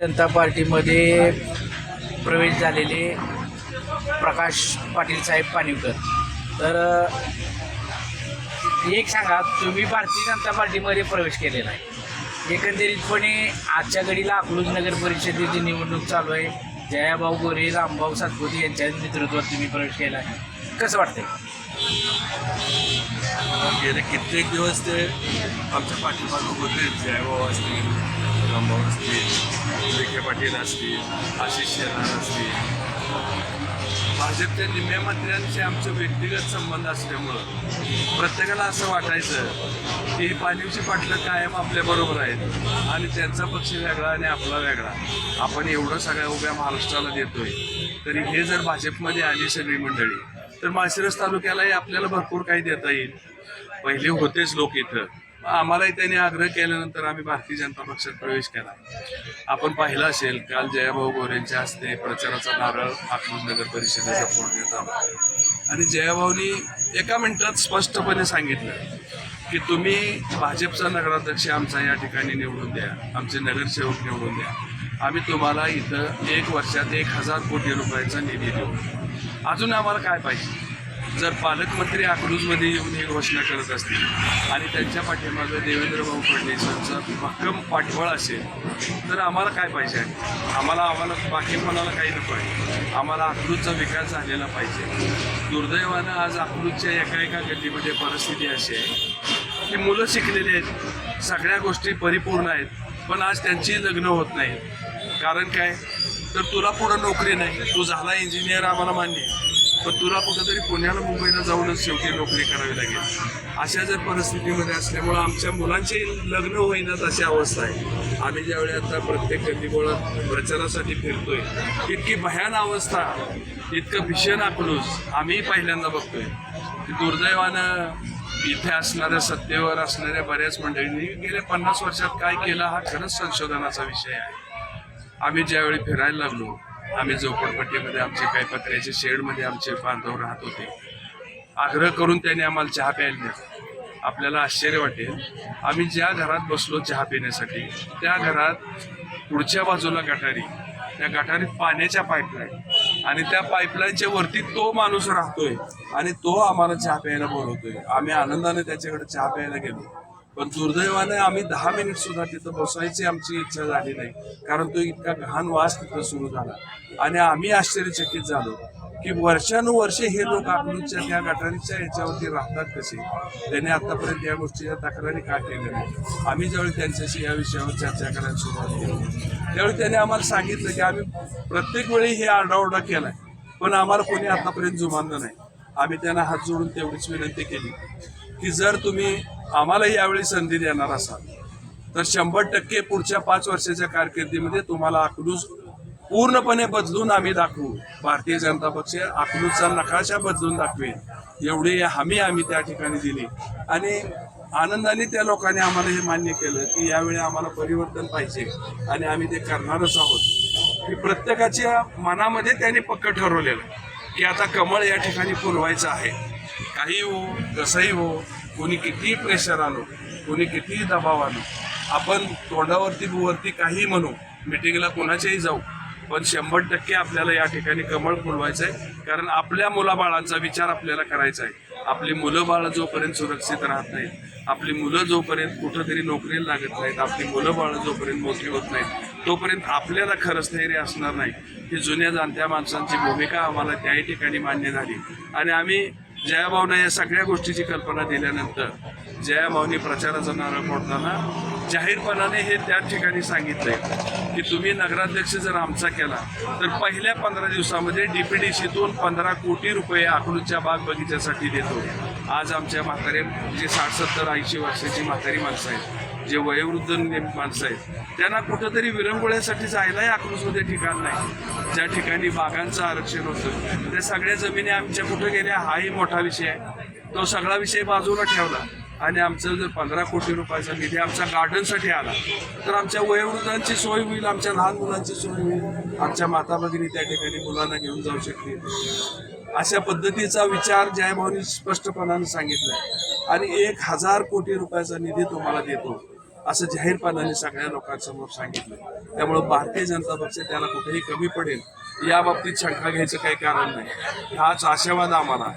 जनता पार्टीमध्ये प्रवेश झालेले प्रकाश पाटील साहेब पानिवकर तर एक सांगा तुम्ही भारतीय जनता पार्टीमध्ये प्रवेश केलेला आहे. एकंदरीतपणे आजच्या घडीला अकलूज नगर परिषदेची निवडणूक चालू आहे. जयाभाऊ गोरे रामभाऊ सातपुते यांच्या नेतृत्वात तुम्ही प्रवेश केला आहे. कसं वाटतंय? गेले कित्येक दिवस ते आमच्या पाठीमागं होते. जयभाऊ असतील रामभाऊ असतील विखे पाटील असतील आशिष शेलार असतील. भाजपच्या निम्म्या मंत्र्यांचे आमचे व्यक्तिगत संबंध असल्यामुळं प्रत्येकाला असं वाटायचं की पाणीची पाटलं कायम आपल्याबरोबर आहेत आणि त्यांचा पक्ष वेगळा आणि आपला वेगळा. आपण एवढं सगळ्या उभ्या महाराष्ट्राला देतोय. तरी हे जर भाजपमध्ये आली सगळी मंडळी तर माळशिरस तालुक्यालाही आपल्याला भरपूर काही देता येईल. पहिले होतेच लोक इथं. आम्हालाही त्यांनी आग्रह केल्यानंतर आम्ही भारतीय जनता पक्षात प्रवेश केला. आपण पाहिलं असेल काल जयाभाऊ गोरेंच्या हस्ते प्रचाराचा नारळ अकलूज नगर परिषदेचा फोडण्यात आला. आणि जयाभाऊनी एका मिनिटात स्पष्टपणे सांगितलं की तुम्ही भाजपचा नगराध्यक्ष आमचा या ठिकाणी निवडून द्या आमचे नगरसेवक निवडून द्या. आम्ही तुम्हाला इथं एक वर्षात एक हजार कोटी रुपयाचा निधी देऊ. अजून आम्हाला काय पाहिजे? जर पालकमंत्री अकलूजमध्ये येऊन ही घोषणा करत असतील आणि त्यांच्या पाठीमागं देवेंद्र भाऊ फडणवीसांचा भक्कम पाठबळ असेल तर आम्हाला काय पाहिजे? आहे आम्हाला आम्हाला बाकी कोणाला काही नको आहे. आम्हाला अकलूजचा विकास झालेला पाहिजे. दुर्दैवानं आज अकलूजच्या एका एका गल्लीमध्ये परिस्थिती अशी आहे की मुलं शिकलेली आहेत सगळ्या गोष्टी परिपूर्ण आहेत पण आज त्यांची लग्न होत नाहीत. कारण काय? तर तुला पुढं नोकरी नाही. तू झाला इंजिनियर आम्हाला मान्य आहे. पण तुला कुठंतरी पुण्याला मुंबईला जाऊनच शेवटी नोकरी करावी लागेल. अशा जर परिस्थितीमध्ये असल्यामुळं आमच्या मुलांचे लग्न होईनात अशी अवस्था आहे. आम्ही ज्यावेळी आता प्रत्येक गल्लीबोळात प्रचारासाठी फिरतोय इतकी भयान अवस्था इतकं भीषण आकडूस आम्ही पहिल्यांदा बघतोय. की दुर्दैवानं इथे असणाऱ्या सत्तेवर असणाऱ्या बऱ्याच मंडळींनी गेल्या पन्नास वर्षात काय केलं हा खरंच संशोधनाचा विषय आहे. आम्ही ज्यावेळी फिरायला लागलो आम्ही झोपडपट्टीमध्ये आमचे काही पत्र्याचे शेडमध्ये आमचे बांधव राहत होते. आग्रह करून त्याने आम्हाला चहा प्यायला दिला. आपल्याला आश्चर्य वाटेल. आम्ही ज्या घरात बसलो चहा पिण्यासाठी त्या घरात पुढच्या बाजूला गटारी त्या गटारीत पाण्याच्या पाईपलाईन आणि त्या पाईपलाईनच्या वरती तो माणूस राहतोय आणि तो आम्हाला चहा प्यायला बोलवतोय. आम्ही आनंदाने त्याच्याकडे चहा प्यायला गेलो. पण दुर्दैवाने आम्ही दहा मिनिट सुद्धा तिथं बसायची आमची इच्छा झाली नाही. कारण तो इतका घाण वास तिथं सुरू झाला. आणि आम्ही आश्चर्यचकित झालो की वर्षानुवर्षे हे लोक अकलूजच्या त्या गटारीच्या याच्यावरती राहतात कसे? त्यांनी आतापर्यंत या गोष्टीच्या तक्रारी का केल्या नाही आम्ही ज्यावेळी त्यांच्याशी या विषयावर चर्चा करायला सुरुवात केली. त्यावेळी त्यांनी आम्हाला सांगितलं की आम्ही प्रत्येक वेळी हे आरडाओरडा केलाय पण आम्हाला कोणी आतापर्यंत जुमानलं नाही. आम्ही त्यांना हात जोडून तेवढीच विनंती केली की जर तुम्ही आम्हाला यावेळी संधी देणार असाल. तर शंभर टक्के पुढच्या पाच वर्षाच्या कारकिर्दीमध्ये तुम्हाला अकलूज पूर्णपणे बदलून आम्ही दाखवू. भारतीय जनता पक्ष अकलूजचा नकाशा बदलून दाखवेल. एवढी हमी आम्ही त्या ठिकाणी दिली. आणि आनंदाने त्या लोकांनी आम्हाला हे मान्य केलं की यावेळी आम्हाला परिवर्तन पाहिजे आणि आम्ही ते करणारच आहोत. की प्रत्येकाच्या मनामध्ये त्यांनी पक्क ठरवलेलं की आता कमळ या ठिकाणी पुरवायचं आहे. काही हो कसंही हो कोणी कितीही प्रेशर आलो कोणी कितीही दबाव आलो आपण तोंडावरती वरती काही म्हणू मिटिंगला कोणाच्याही जाऊ पण शंभर टक्के आपल्याला या ठिकाणी कमळ फुलवायचं आहे कारण आपल्या मुलाबाळांचा विचार आपल्याला करायचा आहे आपली मुलं बाळं जोपर्यंत सुरक्षित राहत नाहीत आपली मुलं जोपर्यंत कुठंतरी नोकरीला लागत नाहीत आपली मुलं बाळं जोपर्यंत मोठी होत नाहीत तोपर्यंत आपल्याला खरं स्थैर्य असणार नाही. ही जुन्या जाणत्या माणसांची भूमिका आम्हाला त्याही ठिकाणी मान्य झाली. आणि आम्ही जयाभाऊना या सगळ्या गोष्टीची कल्पना दिल्यानंतर जयाभाऊनी प्रचाराचा नारळ फोडताना जाहीरपणाने हे त्या ठिकाणी सांगितलंय की तुम्ही नगराध्यक्ष जर आमचा केला तर पहिल्या पंधरा दिवसामध्ये डी पी डी सीतून पंधरा कोटी रुपये अकलूजच्या बाग बगीच्यासाठी देतो. आज आमच्या म्हातारे जे साठ सत्तर ऐंशी वर्षाची म्हातारी माणसं आहेत जे वयोवृद्ध माणसं आहेत त्यांना कुठंतरी विरंगुळ्यासाठी जायलाही आक्रोशमध्ये ठिकाण नाही. ज्या ठिकाणी बागांचं आरक्षण होतं त्या सगळ्या जमिनी आमच्या कुठं गेल्या हाही मोठा विषय आहे. तो सगळा विषय बाजूला ठेवला. आणि आमचं जर पंधरा कोटी रुपयाचा निधी आमच्या गार्डनसाठी आला तर आमच्या वयोवृद्धांची सोय होईल आमच्या लहान मुलांची सोय होईल. आमच्या माता भगिनी त्या ठिकाणी मुलांना घेऊन जाऊ शकतील. अशा पद्धतीचा विचार जयभाऊनी स्पष्टपणाने सांगितला आणि एक हजार कोटी रुपयाचा निधी तुम्हाला देतो. असं जाहीरपणाने सगळ्या लोकांसमोर सांगितलं. त्यामुळं भारतीय जनता पक्ष त्याला कुठेही कमी पडेल या बाबतीत शंका घ्यायचं काही कारण नाही. हाच आशावाद आम्हाला